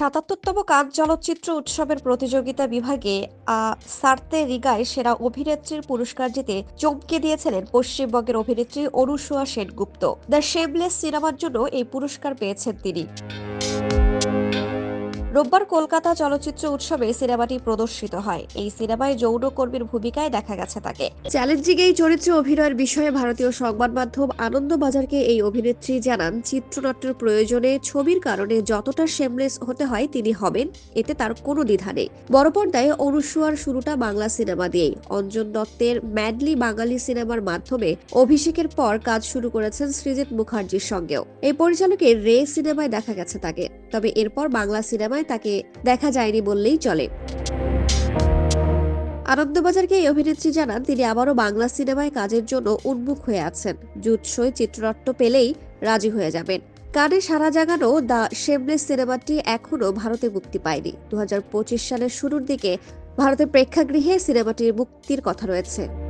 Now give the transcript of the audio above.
সাতাত্তরতম কাজ চলচ্চিত্র উৎসবের প্রতিযোগিতা বিভাগে, আ, সার্তে রিগায় সেরা অভিনেত্রীর পুরস্কার জিতে চমকে দিয়েছিলেন পশ্চিমবঙ্গের অভিনেত্রী অনুসুয়া সেনগুপ্ত। দ্য শেবলেস সিনেমার জন্য এই পুরস্কার পেয়েছেন তিনি। রোববার কলকাতা চলচ্চিত্র উৎসবে সিনেমাটি প্রদর্শিত হয়। এই সিনেমায় যৌনকর্মীর ভূমিকায় দেখা গেছে তাকে। চ্যালেঞ্জিং এই চরিত্রে অভিনয়ের বিষয়ে ভারতীয় সংবাদ মাধ্যম আনন্দবাজারকে এই অভিনেত্রী জানান, চিত্রনাট্যের প্রয়োজনে ছবির কারণে যতটা শেমলেস হতে হয় তিনি হবেন, এতে তার কোনো দ্বিধা নেই। বড় পর্দায় অনুসুয়ার শুরুটা বাংলা সিনেমা দিয়েই। অঞ্জন দত্তের ম্যাডলি বাঙালি সিনেমার মাধ্যমে অভিষেকের পর কাজ শুরু করেছেন সৃজিত মুখার্জির সঙ্গেও। এই পরিচালকের রে সিনেমায় দেখা গেছে তাকে। তবে এরপর বাংলা সিনেমায় তাকে দেখা যায়নি বললেই চলে। আনন্দবাজারকে এই অভিনেত্রী জানান, তিনি আবারও বাংলা সিনেমায় কাজের জন্য উন্মুখ হয়ে আছেন। জুৎসই চিত্রনাট্য পেলেই রাজি হয়ে যাবেন। কানে সারা জাগানো দ্য শেমলেস সিনেমাটি এখনও ভারতে মুক্তি পায়নি। দু হাজার পঁচিশ সালের শুরুর দিকে ভারতের প্রেক্ষাগৃহে সিনেমাটির মুক্তির কথা রয়েছে।